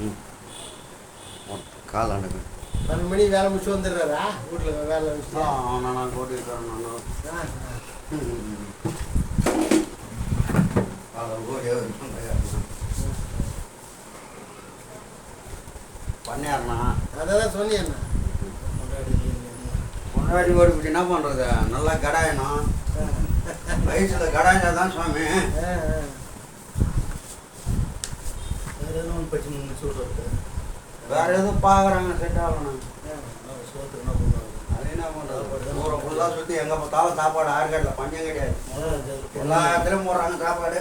ம். கால் அடக்கு பன்னெண்டு மணி வேலை முடிச்சு வந்துடுறாரா? வீட்டில் வேலை முடிச்சு அவனை நான் கூட்டியிருக்கிறேன் நான் காலை ஓடி பண்ணியாருண்ணா? அதான் சொன்னேன். முன்னாடி ஓடி என்ன பண்ணுறது நல்லா கடாயணும் வயசில் கடாயினா தான் சுவாமி. வேற எதுவும் ஒன்று பச்சு மூணு வேற எதுவும் பார்க்குறாங்க செட் ஆகணும் சோத்துக்கு என்ன பண்ணுவாங்க அது என்ன பண்ணுறது ஊரை ஃபுல்லாக சுற்றி எங்கே பார்த்தாலும் சாப்பாடு ஆறுகடல பஞ்சம் கிடையாது. எல்லா இடத்துலையும் போடுறாங்க சாப்பாடு.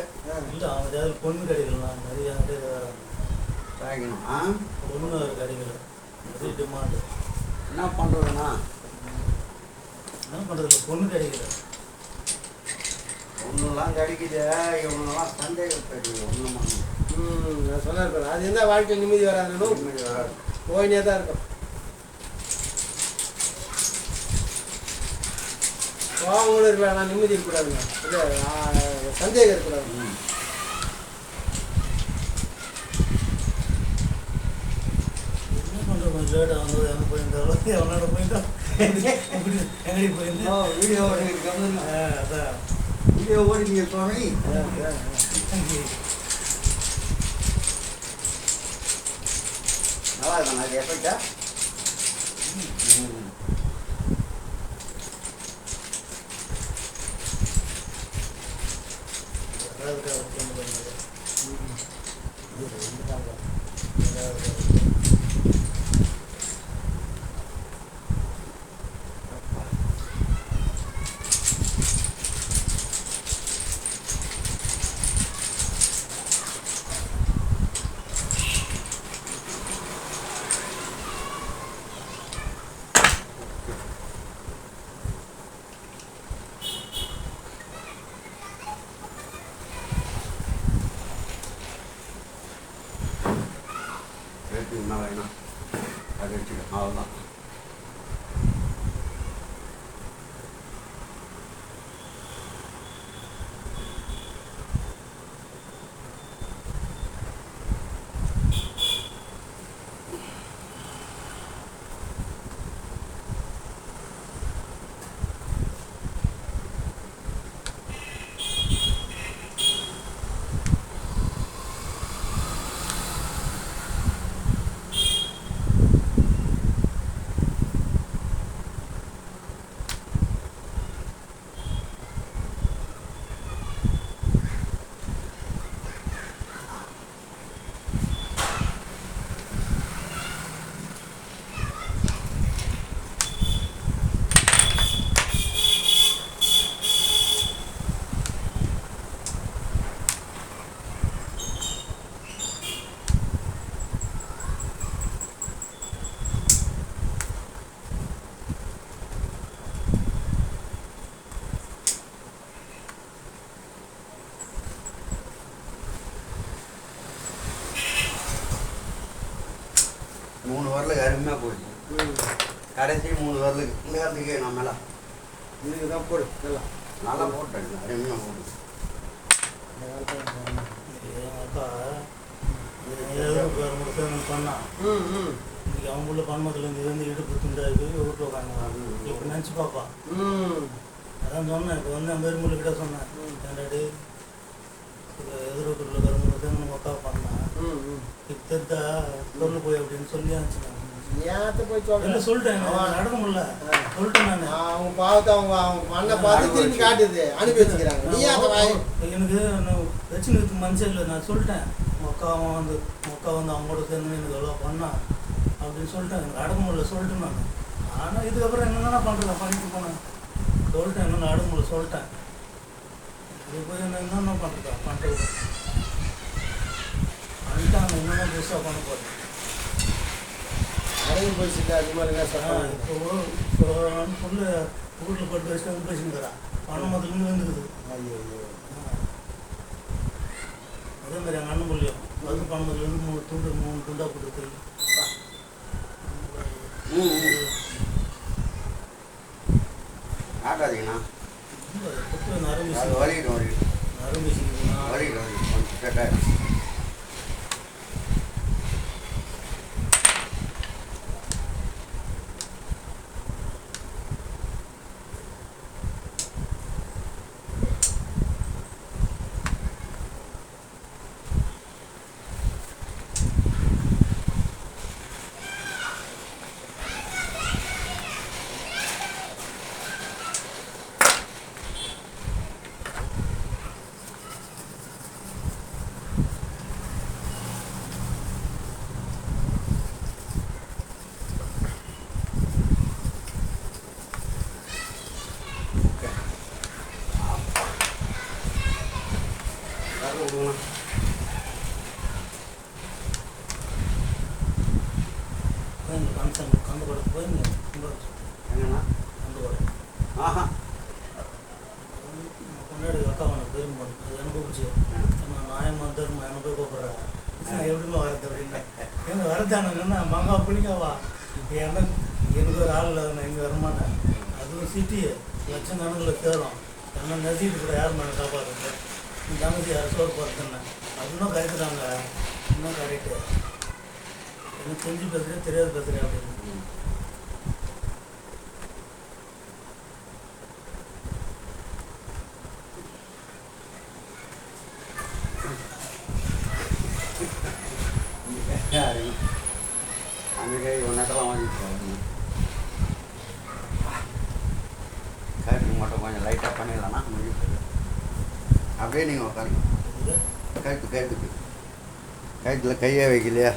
இல்லை அவங்க ஏதாவது பொண்ணு கிடைக்கலாம் நிறைய கிடையாது சாய்க்கணும் ஆ? பொண்ணு கிடைக்கல நிறைய டிமாண்டு என்ன பண்ணுறதுண்ணா என்ன பண்ணுறது பொண்ணு கிடைக்கல ஒன்றுலாம் கிடைக்குது இவங்கெல்லாம் சந்தேகப்பட்டு ஒன்றும் பண்ணணும் நான் சொன்னேன் பாரு. அது இருந்தால் வாழ்க்கை நிம்மதி வராதுன்னு. போயினே தான் இருக்கும். கோவம் கூட இருக்கலாம் ஆனால் நிம்மதி இருக்கக்கூடாதுங்க. ஆ, சந்தேகம் இருக்கக்கூடாது. ம். என்ன பண்ணுறது கொஞ்சம் நல்லா இருக்கா. அது எஃபெக்டா ம் யாராவது பொண்ணு பண்ணுறது ரேட்டு என்ன வேணும் அது மூணு வரலுக்கு அருமையாக போயிடுச்சு கடைசி மூணு வரலுக்கு இந்த காலத்துக்கே நான் மேலே. இதுக்கு தான் போடு நல்லா. நல்லா போட்டேன் அருமையாக போட்டு ம் இன்னைக்கு அவங்க உள்ள பன்மத்துலேருந்து இருந்து இடுப்பு துண்டாகி வீட்டில் உட்காந்து இப்படி நினச்சி பார்ப்பான் ம். அதான் சொன்னேன் இப்போ வந்து அந்த பெருமொழி கிட்ட சொன்னேன். ஏன்டாடி எதிர்வுக்குள்ள பெருமொழி நம்ம அக்கா பண்ணான் இப்போ சொல்லு போய் அப்படின்னு சொல்லி ஏத்த போய் சொல்றேன் சொல்லிட்டேன் அவன் நடக்க முடியல. சொல்லிட்டேன் நான். அவங்க அவங்க அவங்க மண்ணை பார்த்து திரும்பி காட்டுது. அனுப்பி வச்சுக்கிறாங்க. நீ அந்த வாய்? எனக்கு பிரச்சனைக்கு மனசே இல்லை. நான் சொல்லிட்டேன். அவன் வந்து அக்கா வந்து அவங்களோட சேர்ந்து எனக்கு எவ்வளோ பண்ணான் அப்படின்னு சொல்லிட்டேன். எனக்கு முடியல சொல்லிட்டேன் நான். ஆனால் இதுக்கப்புறம் என்னென்ன பண்ணுறேன் பண்ணிட்டு போனேன். சொல்லிட்டேன் அடக்க முடியல சொல்லிட்டேன். இது என்னென்ன பண்ணுறது பண்ணிட்டாங்க என்னென்ன புதுசாக பண்ண போகிறேன் அடங்கி போயிடுச்சு அது மாதிரி என்ன இப்போ பொண்ணு வீட்டில் போட்டு வச்சுட்டு வந்து பேசினுக்கிறா பணம் மொத்தத்துலேருந்து வந்துருக்குது ஐயோ ஐயோ. அதே மாதிரி எங்கள் அண்ணன் மூலியம் வந்து பணத்துலேருந்து மூணு துண்டு மூணு துண்டா கொடுத்து ம் நரம்பு நரம்பு சிக்கினா படத்துக்கு போய் இங்க எங்கண்ணா அந்த படம் ஆஹா. முன்னாடி அக்கா உனக்கு பெரும் அது பிடிச்சி. நான் நாயமா தருமா என்ன போய் கூப்பிட்றேன் எப்படிமா வரது அப்படின்னா. எங்க வரதானுங்கன்னா மங்கா பிடிக்கவா எனக்கு எனக்கு ஒரு ஆள் இல்லை நான் இங்கே வரமாட்டேன். அதுவும் சிட்டி லட்சம் கணக்கில் தேரும் என்ன நசிட்டு கூட யார் மேலே காப்பாற்றுங்க தங்கச்சி யார் சோறு போகிறதுன்னு அது இன்னும் கரெக்டுதாங்க இன்னும் கரெக்டு எனக்கு தெரிஞ்சு பேசுகிறேன் தெரியாது பேசுகிறேன் அப்படின்னு. அங்கே ஒன்றெல்லாம் வாங்கிட்டு கருத்து மட்டும் கொஞ்சம் லைட்டாக பண்ணிடலாம்னா முடியும் அப்படியே நீங்கள் உட்காருங்க. கழுத்து கழுத்துக்கு. கழுத்தில் கையே வைக்கலையா?